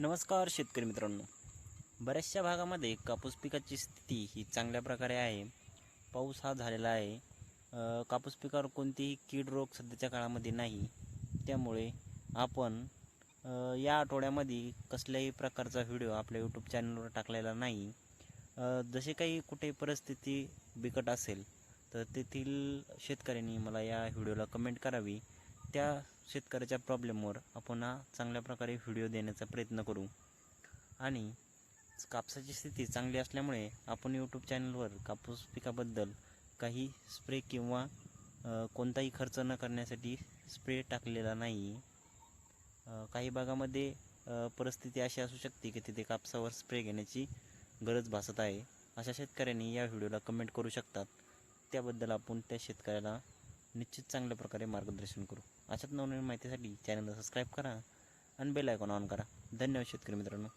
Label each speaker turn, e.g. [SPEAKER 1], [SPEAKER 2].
[SPEAKER 1] नमस्कार शेतकरी मित्रांनो. बऱ्याचशा भागामध्ये कापूस पिकाची स्थिती ही चांगल्या प्रकारे आहे. पाऊस हा झालेला आहे. कापूस पिकावर कोणतीही कीड रोग सध्याच्या काळामध्ये नाही. त्यामुळे आपण या आठवड्यामध्ये कसल्याही प्रकारचा व्हिडिओ आपल्या यूट्यूब चॅनलवर टाकलेला नाही. जसे काही कुठे परिस्थिती बिकट असेल तर तेथील शेतकऱ्यांनी मला या व्हिडिओला कमेंट करावी. त्या शेतकऱ्याच्या प्रॉब्लेमवर आपण हा चांगल्या प्रकारे व्हिडिओ देण्याचा प्रयत्न करू. आणि कापसाची स्थिती चांगली असल्यामुळे आपण यूट्यूब चॅनलवर कापूस पिकाबद्दल काही स्प्रे किंवा कोणताही खर्च न करण्यासाठी स्प्रे टाकलेला नाही. काही भागामध्ये परिस्थिती अशी असू शकते की तिथे कापसावर स्प्रे घेण्याची गरज भासत आहे. अशा शेतकऱ्यांनी या व्हिडिओला कमेंट करू शकतात. त्याबद्दल आपण त्या शेतकऱ्याला निश्चित चांगल्या प्रकारे मार्गदर्शन करू. अशाच नवनवीन माहितीसाठी चॅनलला सबस्क्राईब करा आणि बेल आयकॉन ऑन करा. धन्यवाद शेतकरी मित्रांनो.